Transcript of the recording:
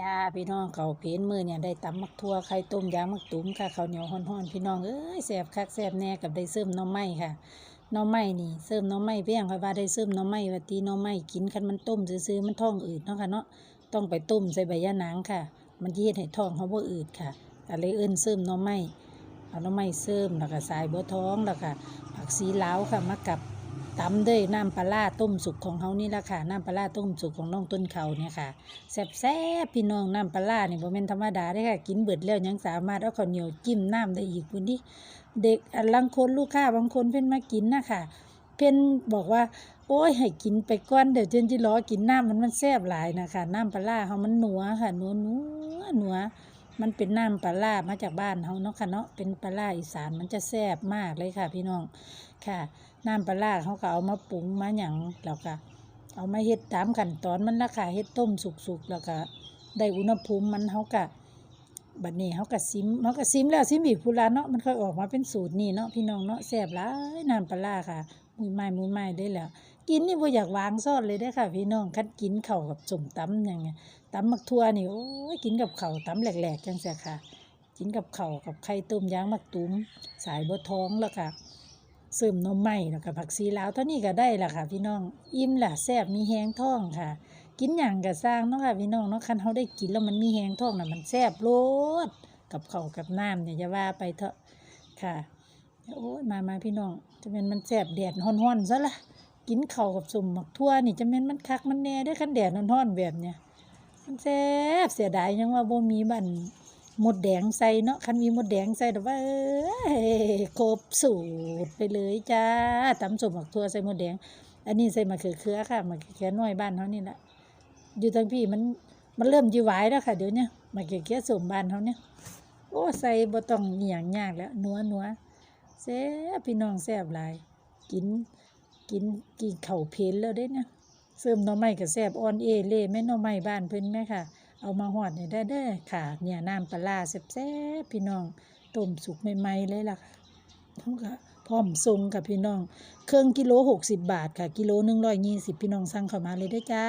จ้าพี่น้องเขาเพนมือเนี่ยได้ตำมักทั่วไข่ต้มยางมักตุ้มค่ะข้าวเหนียวฮ้อนๆพี่น้องเอ้ยแซ่บคักแซ่บแน่กับได้เสริมน้อไม้ค่ะน้อไม้นี่เสริมน้อไม้เพียงค่ะว่าได้เสริมน้อไม้ว่าตีน้อไม้กินคันมันต้มซื่อๆมันท้องอืดเนาะค่ะเนาะต้องไปต้มใส่ใบยะนางค่ะ มันสิเฮ็ดให้ท้องเขาบ่อืดค่ะก็เลยเอิ้นเสริมน้อไม้เอาน้อไม้เสริมแล้วก็สายบัวทองแล้วก็ผักสีเหลาค่ะมากับ ตำด้วยน้ำปลาร้าต้มสุกของเขานี่ละค่ะ น้ำปลาร้าต้มสุกของน้องต้นเขาเนี่ยค่ะแซ่บแซ่บพี่น้องน้ำปลาร้านี่บ่แม่นธรรมดาเด้ค่ะ กินเบิดแล้วยังสามารถเอาข้าวเหนียวจิ้มน้ำได้อีกพุ่นนี่เด็กลังคนลูกค้าบางคนเพิ่นมากินนะค่ะเพิ่นบอกว่า โอ้ยให้กินไปก่อนเดี๋ยวเจนจิรอกินน้ำมันมันแซ่บหลายนะคะน้ำปลาร้าเฮามันหนัวค่ะนัวนัวนัว มันเป็นน้ำปลาร้ามาจากบ้านเฮาเนาะค่ะเนาะเป็นปลาร้าอีสานมันจะแซ่บมากเลยค่ะ พี่น้องค่ะ น้ำปลาร้าเขาก็เอามาปรุงมาหยังแล้วก็เอามาเฮ็ดตามขั้นตอนมันละค่ะเฮ็ดต้มสุกๆแล้วก็ได้อุณหภูมิมันเขาก็บัดนี้เขาก็ซิมเขาก็ซิมแล้วซิมอีกพูละเนาะมันค่อยออกมาเป็นสูตรนี่เนาะพี่น้องเนาะแซ่บหลายน้ำปลาร้าค่ะมุยไม้มุยไม้ได้แล้ว กินนี่บ่อยากวางซ่อนเลยได้ค่ะพี่น้องคัดกินเข้ากับส้มตำอย่างเงี้ยตำมักทั่วนี่โอ้ยกินกับเข้าวตำแหลกๆจังซี่ค่ะ กินกับเข้ากับไข่ต้มยางมักตุ้มสายบัวทองแล้วค่ะเสริมนมไหมแล้วก็ผักซีลาวเท่านี้ก็ได้ละค่ะ พี่น้องอิ่มละแซ่บมีแหงท้องค่ะ กินหยังก็สร้างเนาะค่ะพี่น้องเนาะคันเฮาได้กินแล้วมันมีแหงท้องน่ะมันแซ่บโลดกับเข้ากับน้ำเนี่ยจะว่าไปเถอะค่ะโอ้ยมามาพี่น้องจะเป็นมันแซ่บแดดฮ้อนๆซะละ กินข้าวกับสมหมักทั่วนี่จะเป็นมันคักมันแน่ด้อคันแดดฮ้อนๆแบบเนี้ยมันแซ่บเสียดายยังว่าบ่มีบันหมดแดงใส่เนาะคันมีหมดแดงใส่แต่ว่าเอ้ยครบสูตรไปเลยจ้าตำสมบักทั่วใส่หมดแดง อันนี้ใส่มะเขือเขือค่ะมะเขือเขือน้อยบ้านเขานี่แหละอยู่ทางพี่มันมันเริ่มจีหวายแล้วค่ะเดี๋ยวเนี้ยมะเขือเขือสมบ้านเขาเนี่ยโอ้ใส่บ่ต้องอหย่างยากแล้วนัวนัวแซ่บพี่น้องแซ่บหลาย กิน กินกินเข่าเพลนแล้วได้เนี่ยเสริมหน่อไม้กับแซบอ่อนเอเล่แม่หน่อไม้บ้านเพิ่นแม่ค่ะ เอามาหอดนี่ได้เด้อค่ะ เนี่ยน้ำปลาแซบแซ่บพี่น้องต้มสุกใหม่ๆเลยล่ะค่ะเขาก็พร้อมทรงกับพี่น้อง เครื่องกิโลหกสิบบาทค่ะ กิโลหนึ่งร้อยยี่สิบพี่น้องสั่งเข้ามาเลยได้จ้า